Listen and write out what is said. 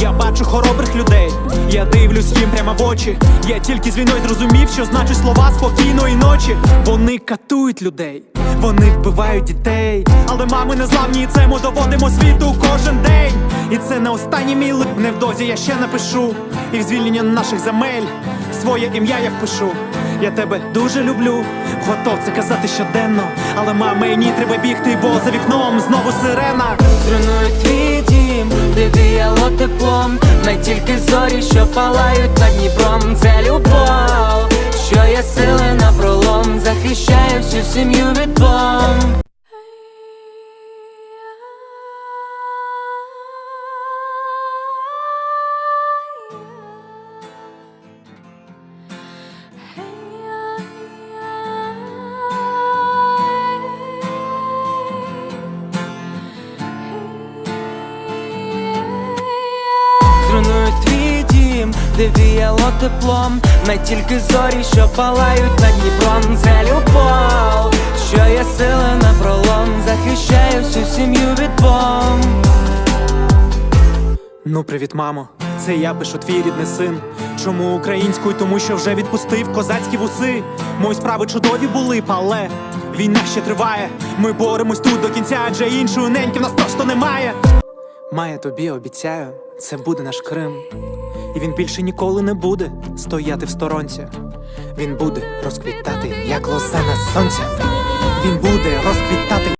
Я бачу хоробрих людей, я дивлюсь їм прямо в очі. Я тільки з війною зрозумів, що значить слова спокійної ночі. Вони катують людей, вони вбивають дітей. Але мами не зламні, і це ми доводимо світу кожен день. І це не останній мій лип. Невдовзі я ще напишу. І в звільнення наших земель своє ім'я я впишу. Я тебе дуже люблю, готов це казати щоденно. Але мамі треба бігти, бо за вікном знову сирена. Зруйнують твій зорі, що палають над Дніпром. Це любов, що є сили на пролом Захищає всю сім'ю від бомб дім, де віяло теплом Не тільки зорі, що палають над Дніпром Це любов, що є сили на пролом Захищає всю сім'ю від бомб Ну, привіт, мамо. Це я пишу твій рідний син. Чому українською? Тому що вже відпустив козацькі вуси. Мої справи чудові були, але війна ще триває. Ми боремось тут до кінця, адже іншої неньки в нас просто немає. Має тобі обіцяю, це буде наш Крим. І він більше ніколи не буде стояти в сторонці. Він буде розквітати, як лоза на сонці. Він буде розквітати.